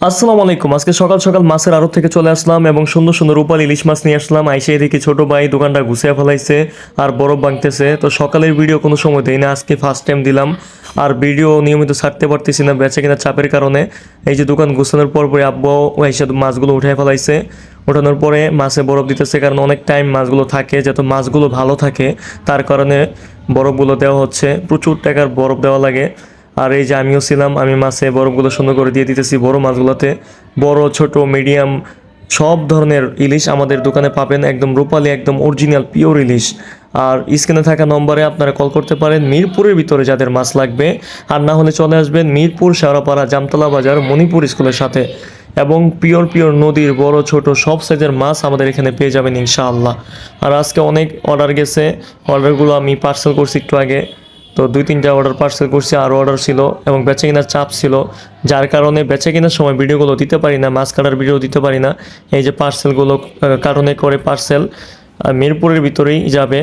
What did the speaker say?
আসসালামু আলাইকুম। আজকে সকাল সকাল মাছের আড়ত থেকে চলে আসলাম এবং সুন্দর সুন্দর রূপাল ইলিশ মাছ নিয়ে আসলাম। আইসে দেখি ছোট ভাই দোকানটা গুছিয়ে ফেলাইছে আর বরফ ভাঙতেছে তো সকালের ভিডিও কোনো সময় দেই না, আজকে ফার্স্ট টাইম দিলাম। আর ভিডিও নিয়মিত ছাড়তে পারতেছি না, বেচা কিনা চাপের কারণে। এই যে দোকান গুছানোর পর পরে আব্বু এসে মাছগুলো উঠে ফেলাইছে। ওঠানোর পরে মাছে বরফ দিতেছে কারণ অনেক টাইম মাছগুলো থাকে, যাতে মাছগুলো ভালো থাকে। তার কারণে বরফগুলো দেওয়া হচ্ছে। প্রচুর টাকার বরফ দেওয়া লাগে। আর এই যে আমিও ছিলাম, আমি মাছে বরফগুলো সুন্দর করে দিয়ে দিতেছি বড় মাছগুলোতে। বড়, ছোট মিডিয়াম সব ধরনের ইলিশ আমাদের দোকানে পাবেন, একদম রূপালি, একদম অরিজিনাল পিওর ইলিশ। আর স্ক্রিনে থাকা নম্বরে আপনারা কল করতে পারেন, মিরপুরের ভিতরে যাদের মাছ লাগবে। আর না হলে চলে আসবেন মিরপুর শেওড়াপাড়া জামতলা বাজার মণিপুর স্কুলের সাথে। এবং পিওর পিওর নদীর বড়, ছোট সব সাইজের মাছ আমাদের এখানে পেয়ে যাবেন ইনশাআল্লাহ। আর আজকে অনেক অর্ডার গেছে অর্ডারগুলো আমি পার্সেল করছি একটু আগে। তো দুই, তিনটা অর্ডার পার্সেল করছি আরও অর্ডার ছিল এবং বেচে কেনার চাপ ছিল, যার কারণে বেচে কেনার সময় ভিডিওগুলো দিতে পারি না মাছ কাটার ভিডিও দিতে পারি না। এই যে পার্সেলগুলো কারণে করে পার্সেল মিরপুরের ভিতরেই যাবে।